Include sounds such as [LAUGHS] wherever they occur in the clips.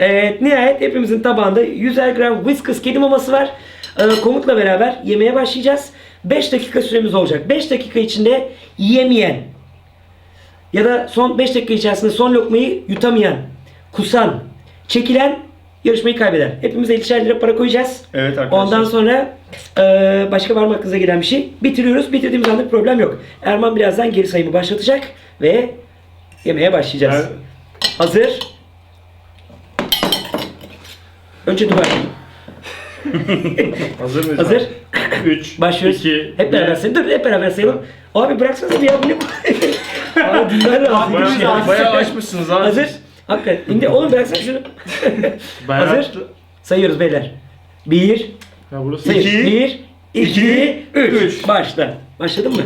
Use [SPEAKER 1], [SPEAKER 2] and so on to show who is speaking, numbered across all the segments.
[SPEAKER 1] Evet nihayet hepimizin tabağında 100'er gram Whiskas kedi maması var. Ee, komutla beraber yemeye başlayacağız. 5 dakika süremiz olacak. 5 dakika içinde yemeyen ya da son 5 dakika içerisinde son lokmayı yutamayan, kusan, çekilen yarışmayı kaybeder. Hepimiz 50'şer lira para koyacağız.
[SPEAKER 2] Evet arkadaşlar.
[SPEAKER 1] Ondan sonra e, başka var mı aklınıza gelen bir şey? Bitiriyoruz. Bitirdiğimiz anda problem yok. Erman birazdan geri sayımı başlatacak ve yemeye başlayacağız. Hazır. Önce duvar. [LAUGHS]
[SPEAKER 2] Hazır mıyız?
[SPEAKER 1] Hazır.
[SPEAKER 2] 3,
[SPEAKER 1] Başlıyoruz.
[SPEAKER 2] 2,
[SPEAKER 1] hep beraber sayalım. Dur hep beraber sayalım. Abi bıraksanıza bir ya bu ne? Abi dinler razı.
[SPEAKER 2] Bayağı, bayağı açmışsınız abi.
[SPEAKER 1] Hazır. Hakikaten. Şimdi oğlum bıraksana şunu. [LAUGHS]
[SPEAKER 2] Bayağı
[SPEAKER 1] Hazır. Sayıyoruz beyler. Bir,
[SPEAKER 2] Ya burası
[SPEAKER 1] sayın.
[SPEAKER 2] iki.
[SPEAKER 1] Bir, iki, üç. Başla. Başladın mı?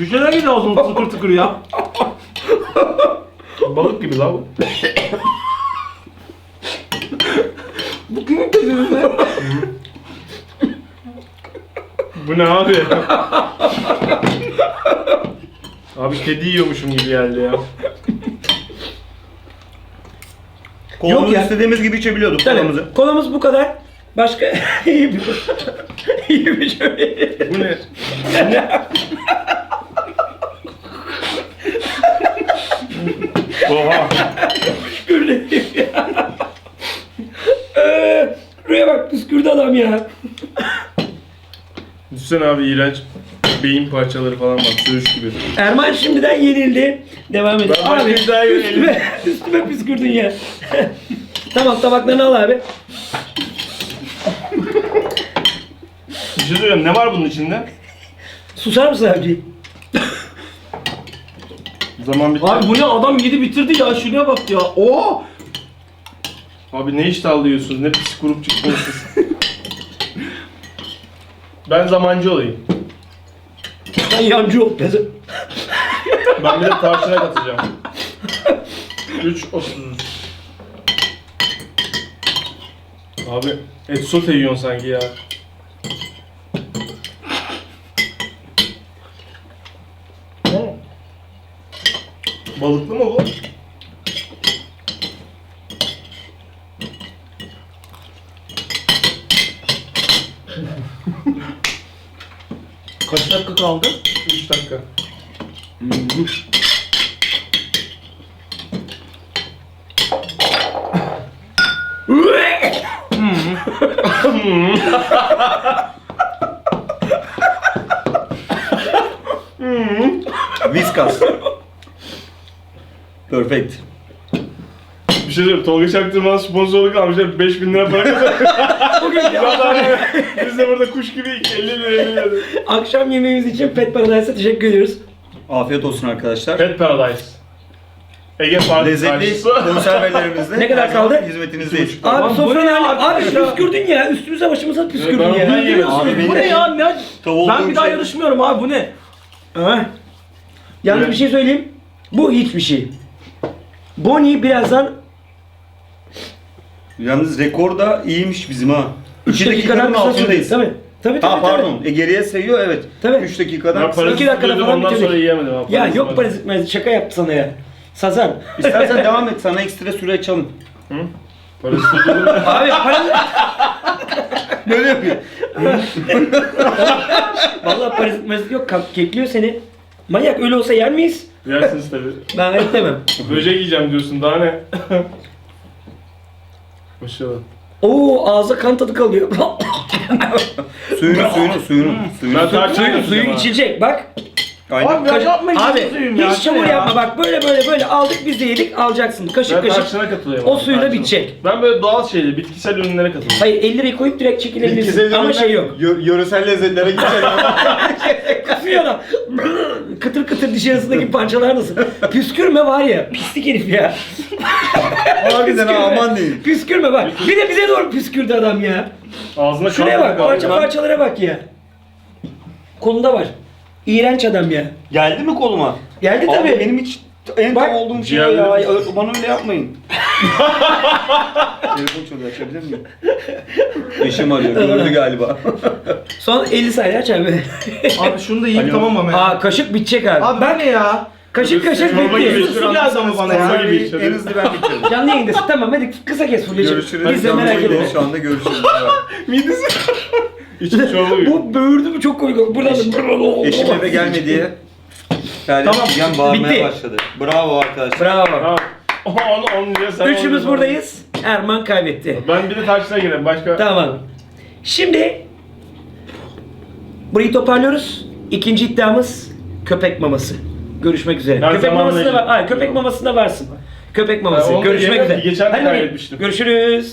[SPEAKER 3] Bir şeyler geliyor ağzımda [LAUGHS] tıkır tıkır ya.
[SPEAKER 2] Balık gibi la bu.
[SPEAKER 1] Bu kimin be?
[SPEAKER 2] Bu ne abi? abi kedi yiyormuşum gibi geldi ya.
[SPEAKER 1] Yok ya.
[SPEAKER 4] istediğimiz gibi içebiliyorduk kolamızı.
[SPEAKER 1] Kolamız bu kadar. Başka [LAUGHS] iyi bir iyi bir şey.
[SPEAKER 2] Bu ne? [LAUGHS] Oha.
[SPEAKER 1] Püskürdü. Ee, Buraya bak püskürdü adam ya.
[SPEAKER 2] Düşünsene abi iğrenç beyin parçaları falan var. Söğüş gibi.
[SPEAKER 1] Erman şimdiden yenildi. Devam edelim.
[SPEAKER 2] Ben başka bir daha yenildim.
[SPEAKER 1] üstüme, [LAUGHS] üstüme püskürdün ya. [LAUGHS] tamam tabaklarını al abi.
[SPEAKER 2] Bir şey söyleyeyim. Ne var bunun içinde?
[SPEAKER 1] Susar mısın abi?
[SPEAKER 2] Zaman bitti.
[SPEAKER 3] Abi bu ne adam yedi bitirdi ya şuraya bak ya. Oo.
[SPEAKER 2] Abi ne iştahlı yiyorsunuz? Ne pis grup çıktınız siz. ben zamancı olayım.
[SPEAKER 1] Sen yancı ol. Peze.
[SPEAKER 2] Ben bir de tarçına katacağım. 3.30 Abi et sote yiyorsun sanki ya. Balıklı mı bu?
[SPEAKER 3] Kaç dakika kaldı?
[SPEAKER 2] 3 dakika.
[SPEAKER 4] Whiskas. Perfect.
[SPEAKER 2] Bir şey söyleyeyim. Tolga Çaktırmaz sponsorluk almışlar. 5000 lira para kazanıyor. [LAUGHS]
[SPEAKER 1] Bugün
[SPEAKER 2] Biz de burada kuş gibi 50 lira 50 lira.
[SPEAKER 1] akşam yemeğimiz için Pet Paradise'a teşekkür ediyoruz.
[SPEAKER 4] Afiyet olsun arkadaşlar.
[SPEAKER 2] Pet Paradise. Ege Park
[SPEAKER 4] Lezzetli
[SPEAKER 2] karşısı.
[SPEAKER 4] konservelerimizle
[SPEAKER 1] Ne kadar
[SPEAKER 4] her zaman
[SPEAKER 1] kaldı?
[SPEAKER 4] Hizmetinizdeyiz.
[SPEAKER 1] Abi
[SPEAKER 3] Tamam, bu
[SPEAKER 1] sofranın
[SPEAKER 3] ne ya
[SPEAKER 1] hali... Abi
[SPEAKER 3] arkadaşlar?
[SPEAKER 1] püskürdün ya. Üstümüze başımıza püskürdün
[SPEAKER 2] Ben ondan
[SPEAKER 1] ya.
[SPEAKER 2] yemedim.
[SPEAKER 4] Abi
[SPEAKER 3] bu ne ya? Ne?
[SPEAKER 4] Tavuğu
[SPEAKER 3] Ben bir daha yarışmıyorum abi bu ne?
[SPEAKER 1] Ha. Yalnız
[SPEAKER 2] Evet.
[SPEAKER 1] bir şey söyleyeyim. Bu hiçbir şey. Bonnie birazdan
[SPEAKER 4] Yalnız rekor da iyiymiş bizim ha.
[SPEAKER 1] 3
[SPEAKER 4] 2
[SPEAKER 1] dakikadan
[SPEAKER 4] dakikanın
[SPEAKER 1] kısa sürdü.
[SPEAKER 4] altındayız.
[SPEAKER 1] Tabii. Tabii tabii.
[SPEAKER 4] Ha pardon. E, geriye sayıyor evet.
[SPEAKER 1] Tabii.
[SPEAKER 4] 3 dakikadan
[SPEAKER 2] Ben
[SPEAKER 4] kısa.
[SPEAKER 2] parası
[SPEAKER 1] İki dakikada falan
[SPEAKER 2] ondan
[SPEAKER 1] bitirdik.
[SPEAKER 2] sonra yiyemedim. abi.
[SPEAKER 1] Ya
[SPEAKER 2] Parası
[SPEAKER 1] yok
[SPEAKER 2] var.
[SPEAKER 1] parazit marazit şaka yaptı sana ya. Sazan.
[SPEAKER 4] İstersen devam et. Sana ekstra süre açalım.
[SPEAKER 2] Parası tutuyordum. [LAUGHS]
[SPEAKER 1] Abi parazit...
[SPEAKER 4] Böyle yapıyor.
[SPEAKER 1] Vallahi parazit marazit yok. Kap- Kekliyor seni. Manyak öyle olsa yer miyiz?
[SPEAKER 2] Yersiniz tabii. [LAUGHS]
[SPEAKER 1] Ben evet demem.
[SPEAKER 2] Böcek yiyeceğim diyorsun daha ne? [LAUGHS] Başlayalım.
[SPEAKER 1] Oo ağza kan tadı kalıyor. [LAUGHS]
[SPEAKER 4] Suyunu suyunu suyunu. suyunu.
[SPEAKER 2] Ben tarçına
[SPEAKER 1] Suyu, içilecek bak.
[SPEAKER 4] Aynen.
[SPEAKER 3] Abi ben yapmayın.
[SPEAKER 1] Abi
[SPEAKER 3] ya.
[SPEAKER 1] hiç çamur
[SPEAKER 3] ya?
[SPEAKER 1] yapma bak böyle böyle böyle aldık biz de yedik alacaksın kaşık
[SPEAKER 2] Ben
[SPEAKER 1] kaşık.
[SPEAKER 2] tarçına katılıyorum.
[SPEAKER 1] O
[SPEAKER 2] abi,
[SPEAKER 1] suyla
[SPEAKER 2] tarçına.
[SPEAKER 1] bitecek.
[SPEAKER 2] Ben böyle doğal şeyleri, bitkisel ürünlere katılıyorum.
[SPEAKER 1] Hayır 50 lirayı koyup direkt çekilebilirsin ama şey yok.
[SPEAKER 4] Yöresel lezzetlere gidecek.
[SPEAKER 1] Kısıyor da kıtır kıtır diş arasındaki [LAUGHS] parçalar nasıl? Püskürme var ya pislik herif ya.
[SPEAKER 4] Harbiden ha aman diyeyim.
[SPEAKER 1] Püskürme bak. Bir de bize doğru püskürdü adam ya.
[SPEAKER 2] Ağzına
[SPEAKER 1] Şuraya bak parça parçalara bak ya. Kolunda var. İğrenç adam ya.
[SPEAKER 4] Geldi mi koluma?
[SPEAKER 1] Geldi
[SPEAKER 4] Abi
[SPEAKER 1] tabii.
[SPEAKER 4] benim hiç En
[SPEAKER 1] Bak,
[SPEAKER 4] tam olduğum şey
[SPEAKER 2] ciğerleri-
[SPEAKER 4] ya. Bana öyle yapmayın. [LAUGHS] Telefon çalıyor açabilir miyim? Eşim arıyor. Gördü galiba. [LAUGHS]
[SPEAKER 1] Son 50 saniye aç abi.
[SPEAKER 3] Abi şunu da yiyeyim
[SPEAKER 4] Alo.
[SPEAKER 3] tamam ama ya.
[SPEAKER 1] Aa kaşık bitecek abi.
[SPEAKER 3] Abi ben ne ya?
[SPEAKER 1] kaşık kaşık bitti.
[SPEAKER 2] gibi.
[SPEAKER 3] Su geldi ama bana ya.
[SPEAKER 2] gibi içeri.
[SPEAKER 4] en hızlı ben bitirdim. [LAUGHS]
[SPEAKER 1] Canlı yayındasın. Tamam hadi kısa kes Fulya'cığım.
[SPEAKER 4] Görüşürüz.
[SPEAKER 1] Biz de
[SPEAKER 4] Canlı
[SPEAKER 1] merak
[SPEAKER 4] yayındayız
[SPEAKER 1] etme.
[SPEAKER 4] Şu anda görüşürüz.
[SPEAKER 2] Midesi. İçi çorba gibi.
[SPEAKER 1] Bu böğürdü mü çok komik oldu. Buradan da...
[SPEAKER 4] Eşim eve gelme diye. Yani
[SPEAKER 3] Tamam,
[SPEAKER 4] yan bağırmaya
[SPEAKER 1] bitti.
[SPEAKER 4] başladı. Bravo arkadaşlar.
[SPEAKER 1] Bravo.
[SPEAKER 2] Tamam. Aha, onu, sen
[SPEAKER 1] Üçümüz
[SPEAKER 2] onu-
[SPEAKER 1] buradayız. Erman kaybetti.
[SPEAKER 2] Ben bir de taşla yine başka.
[SPEAKER 1] Tamam. Şimdi burayı toparlıyoruz. İkinci iddiamız köpek maması. Görüşmek üzere.
[SPEAKER 2] Ben
[SPEAKER 1] köpek
[SPEAKER 2] zamanla
[SPEAKER 1] mamasında var.
[SPEAKER 2] ilgili-
[SPEAKER 1] Hayır, köpek mamasında varsın. Köpek maması.
[SPEAKER 2] onu da
[SPEAKER 1] Görüşmek üzere.
[SPEAKER 2] geçen de
[SPEAKER 1] Hadi bakayım.
[SPEAKER 2] kaybetmiştim.
[SPEAKER 1] Görüşürüz.